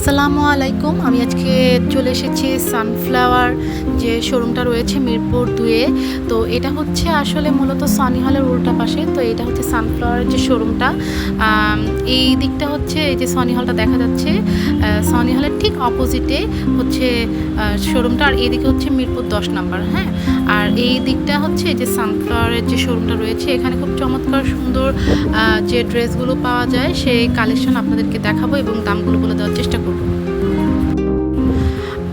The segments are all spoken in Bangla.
আসসালামু আলাইকুম। আমি আজকে চলে এসেছি সানফ্লাওয়ার যে শোরুমটা রয়েছে মিরপুর দুয়ে। তো এটা হচ্ছে আসলে মূলত সনি হলের উল্টা পাশে। তো এটা হচ্ছে সানফ্লাওয়ারের যে শোরুমটা। এই দিকটা হচ্ছে এই যে সনি হলটা দেখা যাচ্ছে। সনি হলের ঠিক অপোজিটে হচ্ছে শোরুমটা। আর এইদিকে হচ্ছে মিরপুর দশ নাম্বার হ্যাঁ? আর এই দিকটা হচ্ছে যে সানফ্লাওয়ারের যে শোরুমটা রয়েছে, এখানে খুব চমৎকার সুন্দর যে ড্রেসগুলো পাওয়া যায়, সেই কালেকশন আপনাদেরকে দেখাবো এবং দামগুলো বলে দেওয়ার চেষ্টা করব।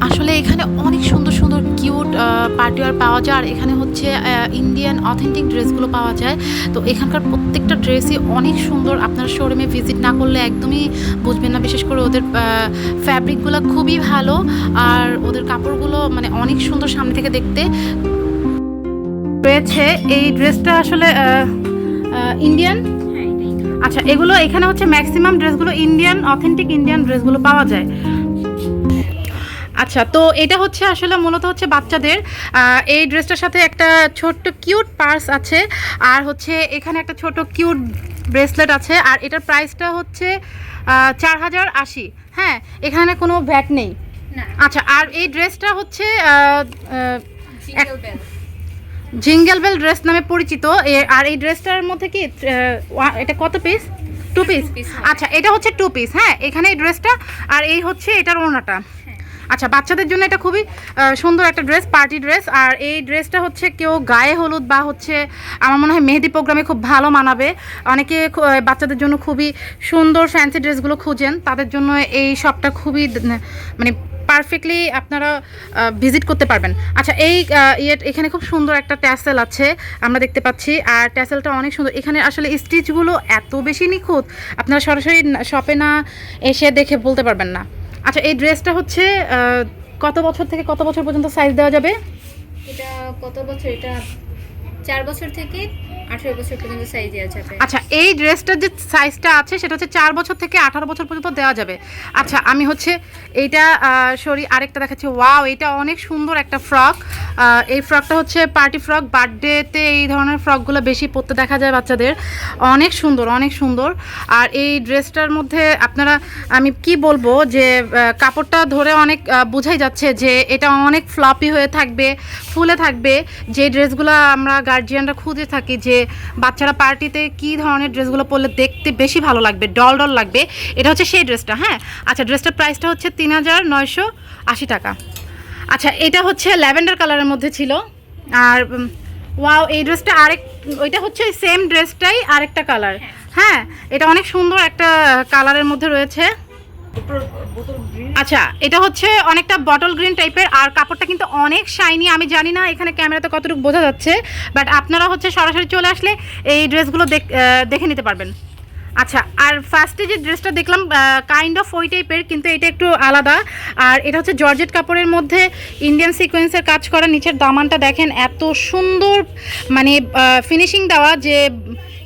আসলে এখানে অনেক সুন্দর সুন্দর কিউট পার্টিওয়ার পাওয়া যায়, আর এখানে হচ্ছে ইন্ডিয়ান অথেন্টিক ড্রেসগুলো পাওয়া যায়। তো এখানকার প্রত্যেকটা ড্রেসই অনেক সুন্দর, আপনার শোরুমে ভিজিট না করলে একদমই বুঝবেন না, বিশেষ করে ওদের ফ্যাব্রিকগুলো খুবই ভালো, আর ওদের কাপড়গুলো মানে অনেক সুন্দর সামনে থেকে দেখতে। রয়েছে এই ড্রেসটা আসলে ইন্ডিয়ান আচ্ছা এগুলো এখানে হচ্ছে ম্যাক্সিমাম ড্রেসগুলো ইন্ডিয়ান অথেন্টিক ইন্ডিয়ান ড্রেসগুলো পাওয়া যায়। আচ্ছা তো এটা হচ্ছে আসলে মূলত হচ্ছে বাচ্চাদের এই ড্রেসটার সাথে একটা ছোট্ট কিউট পার্স আছে আর হচ্ছে এখানে একটা ছোট কিউট ব্রেসলেট আছে আর এটার প্রাইসটা হচ্ছে চার হাজার আশি। হ্যাঁ এখানে কোনো ভ্যাট নেই। আচ্ছা আর এই ড্রেসটা হচ্ছে জিঙ্গেল বেল ড্রেস নামে পরিচিত। এ- আর এই ড্রেসটার মধ্যে কি এটা কত পিস টু পিস। আচ্ছা এটা হচ্ছে টু পিস হ্যাঁ? এখানে এই ড্রেসটা আর এই হচ্ছে এটার ওনাটা আচ্ছা বাচ্চাদের জন্য এটা খুবই সুন্দর একটা ড্রেস পার্টি ড্রেস। আর এই ড্রেসটা হচ্ছে কেউ গায়ে হলুদ বা হচ্ছে আমার মনে হয় মেহেদি প্রোগ্রামে খুব ভালো মানাবে। অনেকে বাচ্চাদের জন্য খুবই সুন্দর ফ্যান্সি ড্রেসগুলো খুঁজেন। তাদের জন্য এই শপটা খুবই মানে পারফেক্টলি আপনারা ভিজিট করতে পারবেন। আচ্ছা এই এখানে খুব সুন্দর একটা ট্যাসেল আছে, আমরা দেখতে পাচ্ছি। আর ট্যাসেলটা অনেক সুন্দর। এখানে আসলে স্টিচগুলো এত বেশি নিখুঁত, আপনারা সরাসরি শপে না এসে দেখে বলতে পারবেন না। আচ্ছা এই ড্রেসটা হচ্ছে কত বছর থেকে কত বছর পর্যন্ত সাইজ দেওয়া যাবে? এটা কত বছর? এটা চার বছর থেকে আচ্ছা এই ড্রেসটার যে সাইজটা আছে, সেটা হচ্ছে চার বছর থেকে আঠারো বছর পর্যন্ত দেওয়া যাবে। আচ্ছা আমি হচ্ছে এইটা সরি আরেকটা দেখাচ্ছি। ওয়াও এটা অনেক সুন্দর একটা ফ্রক এই ফ্রকটা হচ্ছে পার্টি ফ্রক বার্থডেতে এই ধরনের ফ্রকগুলো বেশি পরতে দেখা যায় বাচ্চাদের। অনেক সুন্দর অনেক সুন্দর। আর এই ড্রেসটার মধ্যে আপনারা, আমি কি বলব যে কাপড়টা ধরে অনেক বোঝাই যাচ্ছে যে, এটা অনেক ফ্লপি হয়ে থাকবে, ফুলে থাকবে। যে ড্রেসগুলো আমরা গার্জিয়ানরা খুঁজে থাকি যে বাচ্চারা পার্টিতে কি ধরনের ড্রেসগুলো পরলে দেখতে বেশি ভালো লাগবে ডল ডল লাগবে এটা হচ্ছে সেই ড্রেসটা হ্যাঁ? আচ্ছা ড্রেসটার প্রাইসটা হচ্ছে তিন হাজার নয়শো আশি টাকা। আচ্ছা এটা হচ্ছে ল্যাভেন্ডার কালারের মধ্যে ছিল। আর ওয়াও এই ড্রেসটা আরেক ওইটা হচ্ছে ওই সেম ড্রেসটাই আরেকটা কালার। হ্যাঁ এটা অনেক সুন্দর একটা কালারের মধ্যে রয়েছে। আচ্ছা এটা হচ্ছে অনেকটা বটল গ্রিন টাইপের আর কাপড়টা কিন্তু অনেক শাইনি আমি জানি না এখানে ক্যামেরাতে কতটুকু বোঝা যাচ্ছে বাট আপনারা হচ্ছে সরাসরি চলে আসলে এই ড্রেসগুলো দেখ- দেখে নিতে পারবেন। আচ্ছা আর ফার্স্টে যে ড্রেসটা দেখলাম কাইন্ড অফ ওই টাইপের কিন্তু এটা একটু আলাদা। আর এটা হচ্ছে জর্জেট কাপড়ের মধ্যে ইন্ডিয়ান সিকোয়েন্সের কাজ করা, নিচের দামানটা দেখেন, এত সুন্দর মানে ফিনিশিং দেওয়া যে,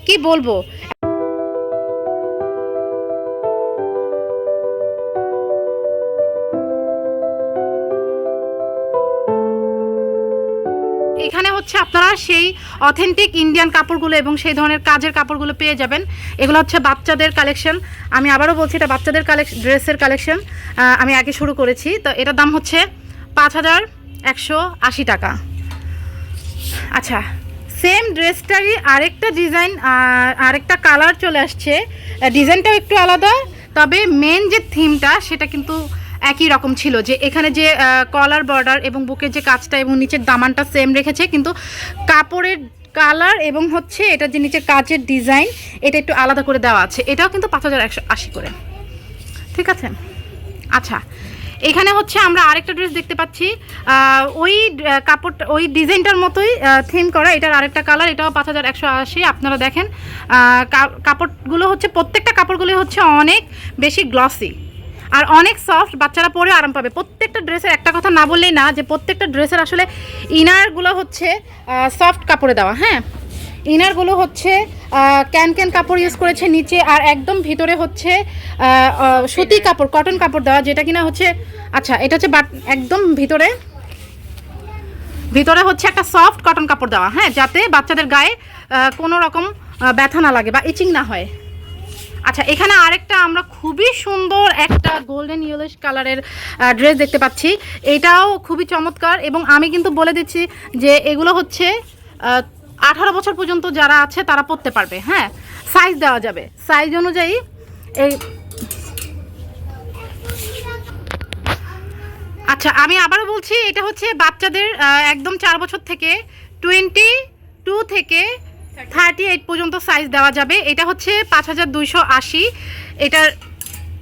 কি বলব? এখানে হচ্ছে আপনারা সেই অথেন্টিক ইন্ডিয়ান কাপড়গুলো এবং সেই ধরনের কাজের কাপড়গুলো পেয়ে যাবেন। এগুলো হচ্ছে বাচ্চাদের কালেকশন আমি আবারও বলছি, এটা বাচ্চাদের কালেকশন ড্রেসের কালেকশন আমি আগে শুরু করেছি। তো এটার দাম হচ্ছে পাঁচ হাজার একশো আশি টাকা। আচ্ছা সেম ড্রেসটারই আরেকটা ডিজাইন আরেকটা কালার চলে আসছে। ডিজাইনটাও একটু আলাদা, তবে মেন যে থিমটা সেটা কিন্তু একই রকম ছিল যে এখানে যে কলার বর্ডার এবং বুকের যে কাজটা এবং নিচের দামানটা সেম রেখেছে কিন্তু কাপড়ের কালার এবং হচ্ছে এটা যে নিচের কাজের ডিজাইন এটা একটু আলাদা করে দেওয়া আছে। এটাও কিন্তু পাঁচ হাজার একশো আশি করে। ঠিক আছে? আচ্ছা এখানে হচ্ছে আমরা আরেকটা ড্রেস দেখতে পাচ্ছি। ওই আহ, কাপড় ওই ডিজাইনটার মতোই থিম করা। এটার আরেকটা কালার এটাও পাঁচ হাজার একশো আশি। আপনারা দেখেন কাপড়গুলো হচ্ছে প্রত্যেকটা কাপড়গুলো হচ্ছে অনেক বেশি গ্লসি আর অনেক সফট বাচ্চারা পরে আরাম পাবে। প্রত্যেকটা ড্রেসের একটা কথা না বললেই না যে প্রত্যেকটা ড্রেসের আসলে ইনারগুলো হচ্ছে সফট কাপড়ে দেওয়া হ্যাঁ? ইনারগুলো হচ্ছে ক্যান ক্যান কাপড় ইউজ করেছে নিচে আর একদম ভিতরে হচ্ছে সুতি কাপড় কটন কাপড় দেওয়া যেটা কিনা হচ্ছে আচ্ছা এটা হচ্ছে বাট একদম ভিতরে ভিতরে হচ্ছে একটা সফট কটন কাপড় দেওয়া হ্যাঁ? যাতে বাচ্চাদের গায়ে কোনো রকম ব্যথা না লাগে বা ইচিং না হয়। আচ্ছা এখানে আরেকটা আমরা খুবই সুন্দর একটা গোল্ডেন ইয়েলোশ কালারের ড্রেস দেখতে পাচ্ছি। এটাও খুবই চমৎকার এবং আমি কিন্তু বলে দিচ্ছি যে এগুলো হচ্ছে আঠারো বছর পর্যন্ত যারা আছে তারা পরতে পারবে হ্যাঁ? সাইজ দেওয়া যাবে। সাইজ অনুযায়ী এই আচ্ছা আমি আবারও বলছি, এটা হচ্ছে বাচ্চাদের একদম চার বছর থেকে টোয়েন্টি টু থেকে থার্টি এইট পর্যন্ত সাইজ দেওয়া যাবে। এটা হচ্ছে পাঁচ হাজার দুইশো আশি। এটার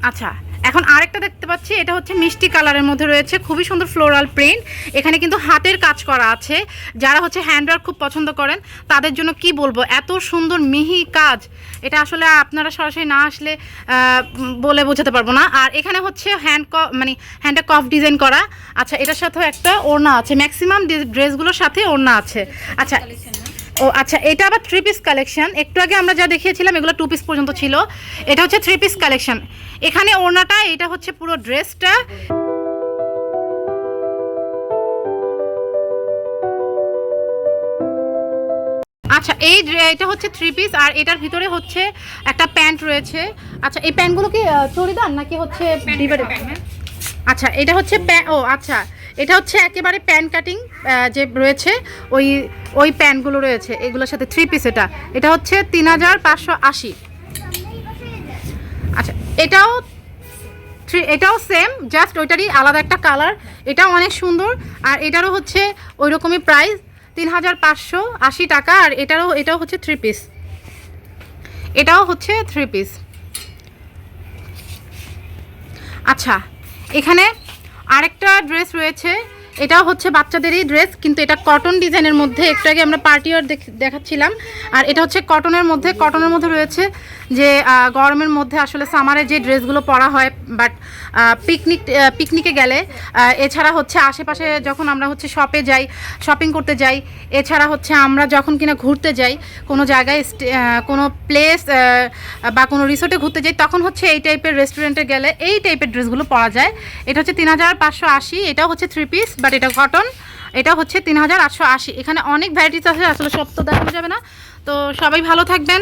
আচ্ছা এখন আরেকটা দেখতে পাচ্ছি, এটা হচ্ছে মিষ্টি কালারের মধ্যে রয়েছে, খুবই সুন্দর ফ্লোরাল প্রিন্ট এখানে কিন্তু হাতের কাজ করা আছে। যারা হচ্ছে হ্যান্ডওয়ার্ক খুব পছন্দ করেন, তাদের জন্য কি বলব, এত সুন্দর মিহি কাজ। এটা আসলে আপনারা সরাসরি না আসলে বলে বোঝাতে পারব না। আর এখানে হচ্ছে হ্যান্ড ক মানে হ্যান্ডে কফ ডিজাইন করা। আচ্ছা এটার সাথেও একটা ওড়না আছে। ম্যাক্সিমাম ড্রেসগুলোর সাথে ওড়না আছে। আচ্ছা ও আচ্ছা এটা আবার থ্রি পিস কালেকশন একটু আগে আমরা যা দেখিয়েছিলাম এগুলো টু পিস পর্যন্ত ছিল। এটা হচ্ছে থ্রি পিস কালেকশন এখানে ওড়নাটা এটা হচ্ছে পুরো ড্রেসটা আচ্ছা এই এটা হচ্ছে থ্রি পিস আর এটার ভিতরে হচ্ছে একটা প্যান্ট রয়েছে। আচ্ছা এই প্যান্টগুলো কি চড়িদার নাকি হচ্ছে আচ্ছা এটা হচ্ছে প্যা- ও আচ্ছা। এটা হচ্ছে একেবারে প্যান কাটিং যে রয়েছে, ওই ওই প্যানগুলো রয়েছে, এগুলোর সাথে থ্রি পিস এটা। এটা হচ্ছে তিন হাজার পাঁচশো আশি। আচ্ছা এটাও থ্রি এটাও সেম জাস্ট ওইটারই আলাদা একটা কালার এটাও অনেক সুন্দর, আর এটারও হচ্ছে ওই রকমই প্রাইস তিন হাজার পাঁচশো আশি টাকা, আর এটারও, এটাও হচ্ছে থ্রি পিস এটাও হচ্ছে থ্রি পিস আচ্ছা এখানে আরেকটা ড্রেস রয়েছে। এটা হচ্ছে বাচ্চাদেরই ড্রেস কিন্তু এটা কটন ডিজাইনের মধ্যে। একটু আগে আমরা পার্টি ওয়ার দেখ- দেখাচ্ছিলাম। আর এটা হচ্ছে কটনের মধ্যে। কটনের মধ্যে রয়েছে যে গরমের মধ্যে আসলে সামারে যে ড্রেসগুলো পরা হয় বাট পিকনিক পিকনিকে গেলে এছাড়া হচ্ছে আশেপাশে যখন আমরা হচ্ছে শপে যাই শপিং করতে যাই, এছাড়া হচ্ছে আমরা যখন কিনা ঘুরতে যাই, কোনো জায়গায় কোনো প্লেস বা কোনো রিসোর্টে ঘুরতে যাই, তখন হচ্ছে এই টাইপের রেস্টুরেন্টে গেলে এই টাইপের ড্রেসগুলো পরা যায়। এটা হচ্ছে তিন হাজার পাঁচশো আশি, এটাও হচ্ছে থ্রি পিস বাট এটা কটন এটা হচ্ছে তিন হাজার আটশো আশি। এখানে অনেক ভ্যারাইটিস আছে, আসলে সব তো দেখানো যাবে না। তো সবাই ভালো থাকবেন।